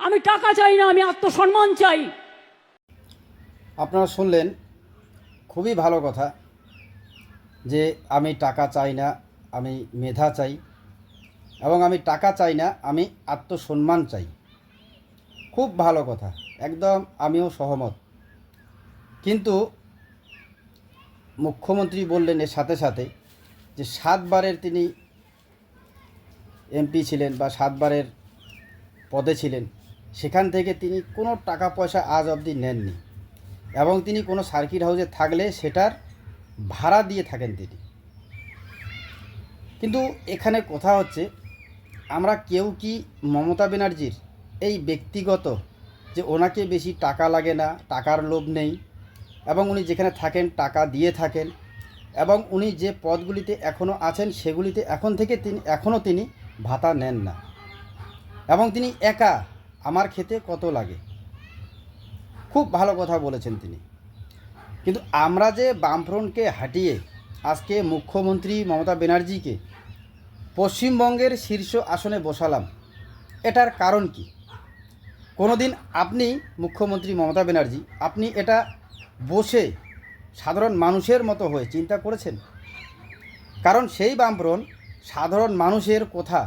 আমি টাকা চাই না, আমি আত্মসম্মান চাই। আপনারা শুনলেন খুবই ভালো কথা যে আমি টাকা চাই না, আমি মেধা চাই এবং আমি টাকা চাই না, আমি আত্মসম্মান চাই। খুব ভালো কথা, একদম আমিও সহমত। কিন্তু মুখ্যমন্ত্রী বললেন এর সাথে সাথে যে সাতবারের তিনি এমপি ছিলেন বা সাতবারের পদে ছিলেন সেখান থেকে তিনি কোনো টাকা পয়সা আজ অবধি নেননি। এবং তিনি কোনো সার্কিট হাউসে থাকলে সেটার ভাড়া দিয়ে থাকেন তিনি। কিন্তু এখানে কথা হচ্ছে, আমরা কেউ কি মমতা ব্যানার্জির এই ব্যক্তিগত যে ওনাকে বেশি টাকা লাগে না, টাকার লোভ নেই, এবং উনি যেখানে থাকেন টাকা দিয়ে থাকেন, এবং উনি যে পদগুলিতে এখনও আছেন সেগুলিতে এখন থেকে তিনি এখনও তিনি ভাতা নেন না। এবং তিনি একা আমার খেতে কত লাগে? খুব ভালো কথা বলেছেন তিনি। কিন্তু আমরা যে বামফ্রন্টকে হাঁটিয়ে আজকে মুখ্যমন্ত্রী মমতা ব্যানার্জিকে পশ্চিমবঙ্গের শীর্ষ আসনে বসালাম, এটার কারণ কি? কোনোদিন আপনি মুখ্যমন্ত্রী মমতা ব্যানার্জি, আপনি এটা বসে সাধারণ মানুষের মতো হয়ে চিন্তা করেছেন? কারণ সেই বামফ্রন্ট সাধারণ মানুষের কথা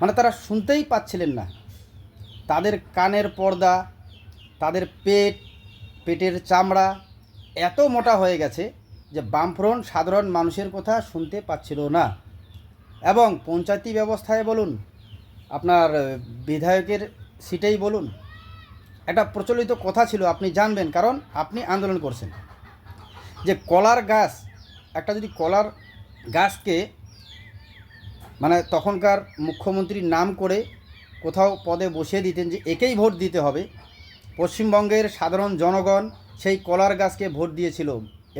মানে তারা শুনতেই পাচ্ছিলেন না। তাদের কানের পর্দা, তাদের পেট, পেটের চামড়া এত মোটা হয়ে গেছে যে বামফ্রন্ট সাধারণ মানুষের কথা শুনতে পাচ্ছিল না। এবং পঞ্চায়েতি ব্যবস্থায় বলুন, আপনার বিধায়কের সিটেই বলুন, একটা প্রচলিত কথা ছিল, আপনি জানবেন, কারণ আপনি আন্দোলন করছেন। যে কলার গাছ, একটা যদি কলার গাছকে মানে তখনকার মুখ্যমন্ত্রীর নাম করে কোথাও পদে বসিয়ে দিতেন যে একেই ভোট দিতে হবে। পশ্চিমবঙ্গের সাধারণ জনগণ সেই কলার গাছকে ভোট দিয়েছিল,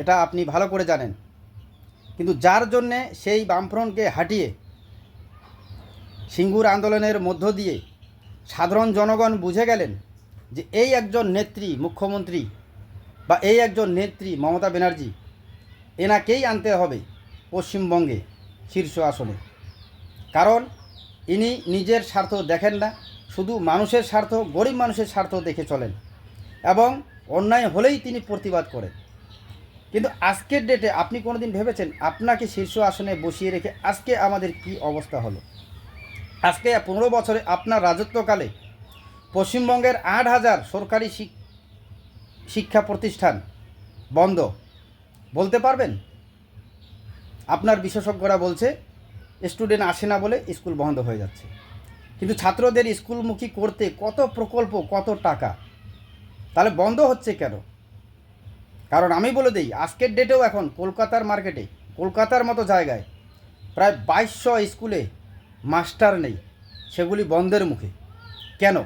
এটা আপনি ভালো করে জানেন। কিন্তু যার জন্যে সেই বামফ্রন্টকে হাঁটিয়ে, সিঙ্গুর আন্দোলনের মধ্য দিয়ে সাধারণ জনগণ বুঝে গেলেন যে এই একজন নেত্রী মুখ্যমন্ত্রী বা এই একজন নেত্রী মমতা ব্যানার্জি, এনাকেই আনতে হবে পশ্চিমবঙ্গে শীর্ষ আসনে। কারণ ইনি নিজের স্বার্থ দেখেন না, শুধু মানুষের স্বার্থ, গরিব মানুষের স্বার্থ দেখে চলেন এবং অন্যায় হলেই তিনি প্রতিবাদ করেন। কিন্তু আজকের ডেটে আপনি কোনোদিন ভেবেছেন আপনাকে শীর্ষ আসনে বসিয়ে রেখে আজকে আমাদের কি অবস্থা হলো? আজকে পনেরো বছরে আপনার রাজত্বকালে পশ্চিমবঙ্গের আট হাজার সরকারি শিক- শিক্ষা প্রতিষ্ঠান বন্ধ। বলতে পারবেন? আপনার বিশেষজ্ঞরা বলছে স্টুডেন্ট আসে না বলে স্কুল বন্ধ হয়ে যাচ্ছে। কিন্তু ছাত্রদের স্কুলমুখী করতে কত প্রকল্প, কত টাকা? তাহলে বন্ধ হচ্ছে কেন? কারণ আমি বলে দিই, আজকের ডেটেও এখন কলকাতার মার্কেটে কলকাতার মতো জায়গায় প্রায় বাইশশো স্কুলে মাস্টার নেই, সেগুলি বন্ধের মুখে। কেন?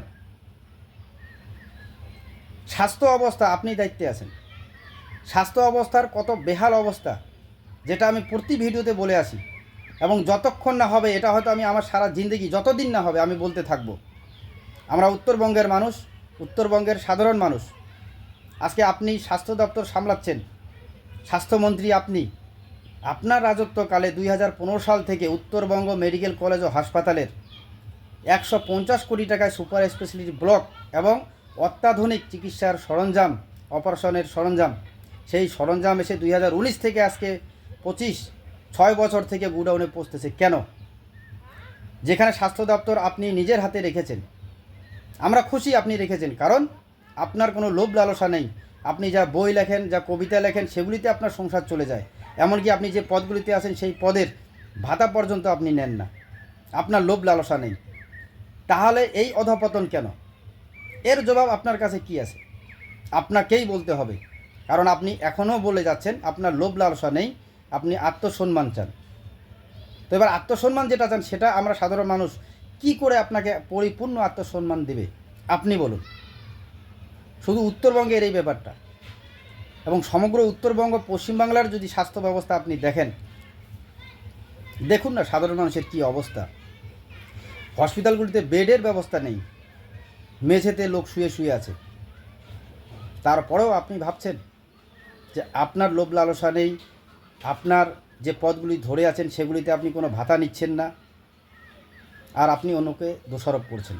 স্বাস্থ্য অবস্থা, আপনি দায়িত্বে আছেন। স্বাস্থ্য অবস্থার কত বেহাল অবস্থা, যেটা আমি প্রতি ভিডিওতে বলে আসি। এবং যতক্ষণ না হবে, এটা হয়তো আমি আমার সারা জিন্দগি, যতদিন না হবে, আমি বলতে থাকব। আমরা উত্তরবঙ্গের মানুষ, উত্তরবঙ্গের সাধারণ মানুষ। আজকে আপনি স্বাস্থ্য দপ্তর সামলাচ্ছেন, স্বাস্থ্যমন্ত্রী আপনি। আপনার রাজত্বকালে দুই হাজার পনেরো সাল থেকে উত্তরবঙ্গ মেডিকেল কলেজ ও হাসপাতালের একশো পঞ্চাশ কোটি টাকায় সুপার স্পেশালিটি ব্লক এবং অত্যাধুনিক চিকিৎসার সরঞ্জাম, অপারেশনের সরঞ্জাম। সেই সরঞ্জাম এসে দুই হাজার উনিশ থেকে আজকে পঁচিশ ছয় বছর থেকে গুডাউনে পৌঁছতেছে। কেন? যেখানে স্বাস্থ্য দপ্তর আপনি নিজের হাতে রেখেছেন। আমরা খুশি আপনি রেখেছেন, কারণ আপনার কোনো লোভ লালসা নেই। আপনি যা বই লেখেন, যা কবিতা লেখেন, সেগুলিতে আপনার সংসার চলে যায়। এমনকি আপনি যে পদগুলিতে আছেন, সেই পদের ভাতা পর্যন্ত আপনি নেন না। আপনার লোভ লালসা নেই। তাহলে এই অধপতন কেন? এর জবাব আপনার কাছে কি আছে? আপনাকেই বলতে হবে। কারণ আপনি এখনও বলে যাচ্ছেন, আপনার লোভ লালসা নেই। আপনি আত্মসম্মান চান। তো এবার আত্মসম্মান যেটা চান, সেটা আমরা সাধারণ মানুষ কি করে আপনাকে পরিপূর্ণ আত্মসম্মান দেবে? আপনি বলুন। শুধু উত্তরবঙ্গের এই ব্যাপারটা। এবং সমগ্র উত্তরবঙ্গ, পশ্চিমবাংলার যদি স্বাস্থ্য ব্যবস্থা আপনি দেখেন, দেখুন না সাধারণ মানুষের কি অবস্থা। হসপিটালগুলিতে বেডের ব্যবস্থা নেই। মেঝেতে লোক শুয়ে শুয়ে আছে। তারপরেও আপনি ভাবছেন যে আপনার লোভ লালসা নেই আপনার যে পদগুলি ধরে আছেন সেগুলিতে আপনি কোনো ভাতা নিচ্ছেন না, আর আপনি অন্যকে দোষারোপ করছেন।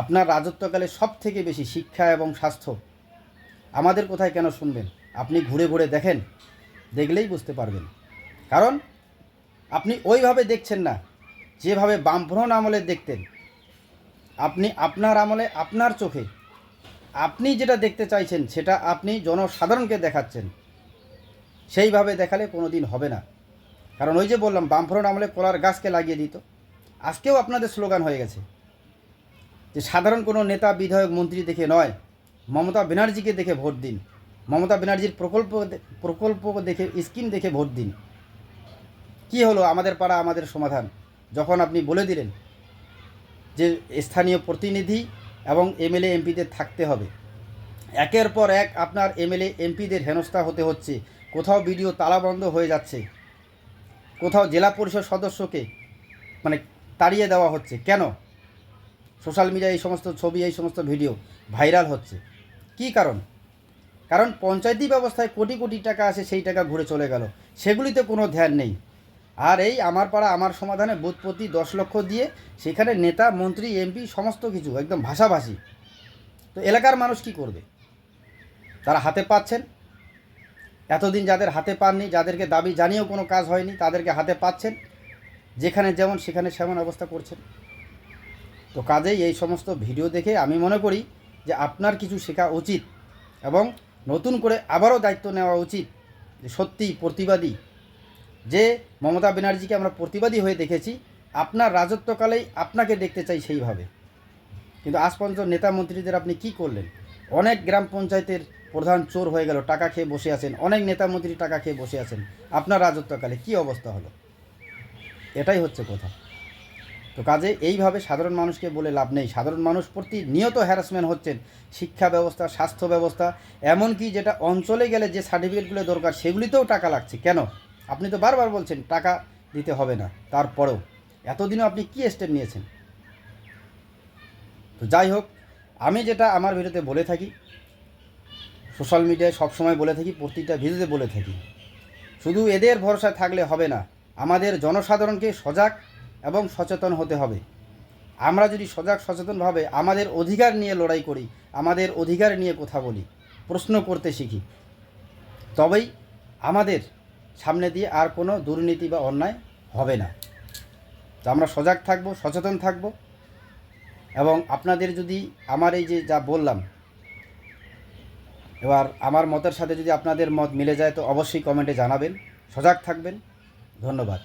আপনার রাজত্বকালে সব থেকে বেশি শিক্ষা এবং স্বাস্থ্য আমাদের কোথায় কেন শুনবেন? আপনি ঘুরে ঘুরে দেখেন, দেখলেই বুঝতে পারবেন। কারণ আপনি ওইভাবে দেখছেন না, যেভাবে বামফ্রন আমলে দেখতেন। আপনি আপনার আমলে আপনার চোখে আপনি যেটা দেখতে চাইছেন সেটা আপনি জনসাধারণকে দেখাচ্ছেন। সেইভাবে দেখালে কোনো দিন হবে না। কারণ ওই যে বললাম, বামফ্রন্ট আমলে কলার গাছকে লাগিয়ে দিত। আজকেও আপনাদের স্লোগান হয়ে গেছে। যে সাধারণ কোনো নেতা, বিধায়ক, মন্ত্রী দেখে নয়, মমতা ব্যানার্জিকে দেখে ভোট দিন। মমতা ব্যানার্জির প্রকল্প প্রকল্প দেখে, স্কিম দেখে ভোট দিন। কি হলো আমাদের পাড়া, আমাদের সমাধান? যখন আপনি বলে দিলেন যে স্থানীয় প্রতিনিধি এবং এমএলএ, এমপিদের থাকতে হবে। একের পর এক আপনার এমএলএ, এমপিদের হেনস্থা হতে হচ্ছে। কোথাও ভিডিও তালাবন্ধ হয়ে যাচ্ছে। কোথাও জেলা পরিষদ সদস্যকে মানে তাড়িয়ে দেওয়া হচ্ছে। কেন? সোশ্যাল মিডিয়ায় এই সমস্ত ছবি, এই সমস্ত ভিডিও ভাইরাল হচ্ছে। কি কারণ? কারণ পঞ্চায়েতি ব্যবস্থায় কোটি কোটি টাকা আছে সেই টাকা ঘুরে চলে গেল। সেগুলিতে কোনো ধ্যান নেই। আর এই আমার পাড়া, আমার সমাধানে বুথ প্রতি দশ লক্ষ দিয়ে সেখানে নেতা, মন্ত্রী এমপি সমস্ত কিছু, একদম ভাষাভাষী। তো এলাকার মানুষ কি করবে? তারা হাতে পাচ্ছেন। এতদিন যাদের হাতে পাননি, যাদেরকে দাবি জানিয়েও কোনো কাজ হয়নি, তাদেরকে হাতে পাচ্ছেন। যেখানে যেমন, সেখানে সেমন অবস্থা করছেন। তো কাজেই এই সমস্ত ভিডিও দেখে আমি মনে করি যে আপনার কিছু শেখা উচিত এবং নতুন করে আবারও দায়িত্ব নেওয়া উচিত যে সত্যি প্রতিবাদী। যে মমতা ব্যানার্জিকে আমরা প্রতিবাদী হয়ে দেখেছি, আপনার রাজত্বকালেই আপনাকে দেখতে চাই সেইভাবে। কিন্তু আজ পর্যন্ত নেতা মন্ত্রীদের আপনি কি করলেন? অনেক গ্রাম পঞ্চায়েতের প্রধান চোর হয়ে গেল, টাকা খেয়ে বসে আছেন। অনেক নেতা মন্ত্রী টাকা খেয়ে বসে আছেন। আপনার রাজত্বকালে কি অবস্থা হলো? এটাই হচ্ছে কথা। তো কাজে এইভাবে সাধারণ মানুষকে বলে লাভ নেই। সাধারণ মানুষ প্রতিনিয়ত হ্যারাসমেন্ট হচ্ছেন। শিক্ষা ব্যবস্থা, স্বাস্থ্য ব্যবস্থা, এমনকি যেটা অঞ্চলে গেলে যে সার্টিফিকেটগুলো দরকার, সেগুলিতেও টাকা লাগছে। কেন? আপনি তো বারবার বলছেন, টাকা দিতে হবে না। তারপরেও এতদিনও আপনি কী স্টেপ নিয়েছেন? তো যাই হোক, আমি যেটা আমার ভিডিওতে বলে থাকি সোশ্যাল মিডিয়ায় সবসময় বলে থাকি প্রতিটা ভিডিওতে বলে থাকি। শুধু এদের ভরসায় থাকলে হবে না, আমাদের জনসাধারণকে সজাগ এবং সচেতন হতে হবে। আমরা যদি সজাগ সচেতনভাবে আমাদের অধিকার নিয়ে লড়াই করি, আমাদের অধিকার নিয়ে কথা বলি, প্রশ্ন করতে শিখি, তবেই আমাদের সামনে দিয়ে আর কোনো দুর্নীতি বা অন্যায় হবে না। তো আমরা সজাগ থাকব, সচেতন থাকব এবং আপনাদের যদি আমার এই যে যা বললাম এবার আমার মতের সাথে যদি আপনাদের মত মিলে যায় তো অবশ্যই কমেন্টে জানাবেন। সজাগ থাকবেন। ধন্যবাদ।